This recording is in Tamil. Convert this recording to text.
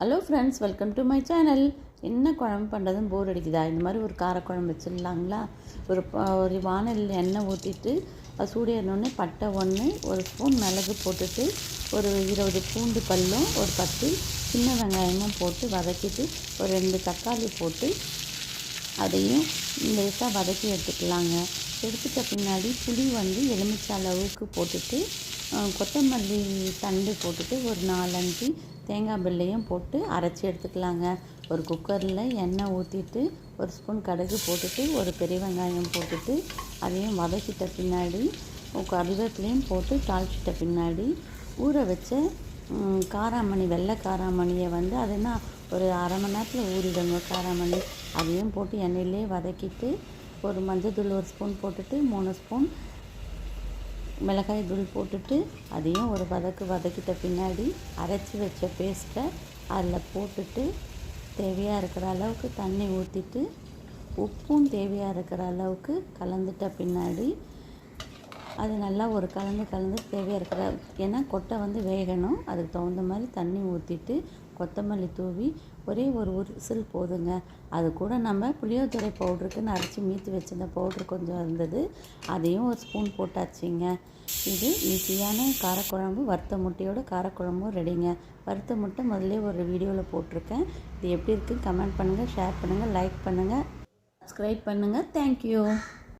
Hello friends welcome to my channel என்ன குழம்பு பண்ணுறதுன்னு போர் அடிக்குதா? இந்த மாதிரி ஒரு காரக்குழம்பு வச்சிடலாங்களா? ஒரு ஒரு வானலில் எண்ணெய் ஊற்றிட்டு அது சூடேறினோடனே பட்டை ஒன்று ஒரு ஸ்பூன் மிளகு போட்டுட்டு ஒரு இருபது பூண்டு பல்லும் ஒரு பத்து சின்ன வெங்காயமும் போட்டு வதக்கிட்டு ஒரு ரெண்டு தக்காளி போட்டு அதையும் லேசாக வதக்கி எடுத்துக்கலாங்க. எடுத்துட்ட பின்னாடி புளி வந்து எலுமிச்சை அளவுக்கு போட்டுட்டு கொத்தமல்லி தண்டு போட்டுட்டு ஒரு நாலஞ்சு தேங்காய் பில்லையும் போட்டு அரைச்சி எடுத்துக்கலாங்க. ஒரு குக்கரில் எண்ணெய் ஊற்றிட்டு ஒரு ஸ்பூன் கடுகு போட்டுட்டு ஒரு பெரிய வெங்காயம் போட்டுட்டு அதையும் வதக்கிட்ட பின்னாடி கருவேப்பிலையும் போட்டு தாளிச்சிட்ட பின்னாடி ஊற வச்ச காராமணி வெள்ளை காராமணியை வந்து அது என்ன ஒரு அரை மணி நேரத்தில் ஊறிடுங்க காராமணி. அதையும் போட்டு எண்ணெயிலே வதக்கிட்டு ஒரு மஞ்சள் தூள் ஒரு ஸ்பூன் போட்டுட்டு மூணு ஸ்பூன் மிளகாய் தூள் போட்டுட்டு அதையும் ஒரு வதக்கு வதக்கிட்ட பின்னாடி அரைச்சி வச்ச பேஸ்ட்டை அதில் போட்டுட்டு தேவையாக இருக்கிற அளவுக்கு தண்ணி ஊற்றிட்டு உப்பும் தேவையாக இருக்கிற அளவுக்கு கலந்துட்ட பின்னாடி அது நல்லா ஒரு கலந்து கலந்து தேவையாக இருக்கிற ஏன்னா கொட்டை வந்து வேகணும். அதுக்கு தகுந்த மாதிரி தண்ணி ஊற்றிட்டு கொத்தமல்லி தூவி ஒரே ஒரு உரிசல் போதுங்க. அது கூட நம்ம புளியோதரை பவுட்ருக்குன்னு அரைச்சி மீத்து வச்சிருந்த பவுட்ரு கொஞ்சம் இருந்தது. அதையும் ஒரு ஸ்பூன் போட்டாச்சுங்க. இது ஈஸியான காரக்குழம்பு வறுத்த முட்டையோட காரக்குழம்பும் ரெடிங்க. வறுத்த முட்டை முதல்ல ஒரு வீடியோவில் போட்டிருக்கேன். இது எப்படி இருக்குது கமெண்ட் பண்ணுங்கள் ஷேர் பண்ணுங்கள் லைக் பண்ணுங்கள் சப்ஸ்கிரைப் பண்ணுங்கள் தேங்க்யூ.